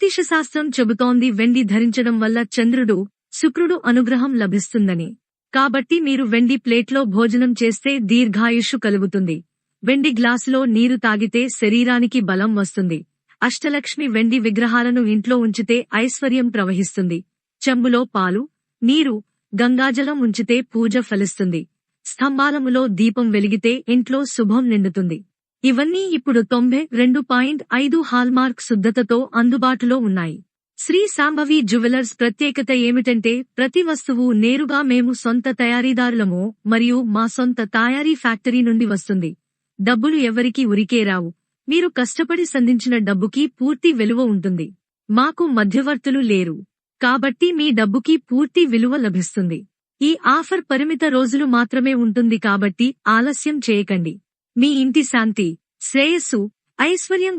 జ్యోతిషశాస్త్రం చెబుతోంది. వెండి ధరించడం వల్ల చంద్రుడు శుక్రుడు అనుగ్రహం లభిస్తుందని. కాబట్టి మీరు వెండి ప్లేట్లో భోజనం చేస్తే దీర్ఘాయుష్షు కలుగుతుంది. వెండి గ్లాసులో నీరు తాగితే శరీరానికి బలం వస్తుంది. అష్టలక్ష్మి వెండి విగ్రహాలను ఇంట్లో ఉంచితే ఐశ్వర్యం ప్రవహిస్తుంది. చెంబులో పాలు నీరు గంగాజలం ఉంచితే పూజ ఫలిస్తుంది. స్తంభాలములో దీపం వెలిగితే ఇంట్లో శుభం నిండుతుంది. ఇవన్నీ ఇప్పుడు తొంభై రెండు పాయింట్ ఐదు హాల్మార్క్ శుద్ధతతో అందుబాటులో ఉన్నాయి. శ్రీ సాంభవి జ్యువెలర్స్ ప్రత్యేకత ఏమిటంటే ప్రతి వస్తువు నేరుగా మేము సొంత తయారీదారులము మరియు మా సొంత తయారీ ఫ్యాక్టరీ నుండి వస్తుంది. డబ్బులు ఎవరికీ ఉరికే రావు. మీరు కష్టపడి సంధించిన డబ్బుకి పూర్తి విలువ ఉంటుంది. మాకు మధ్యవర్తులు లేరు. కాబట్టి మీ డబ్బుకి పూర్తి విలువ లభిస్తుంది. ఈ ఆఫర్ పరిమిత రోజులు మాత్రమే ఉంటుంది కాబట్టి ఆలస్యం చేయకండి. మీ ఇంటి శాంతి శ్రేయస్సు ఐశ్వర్యం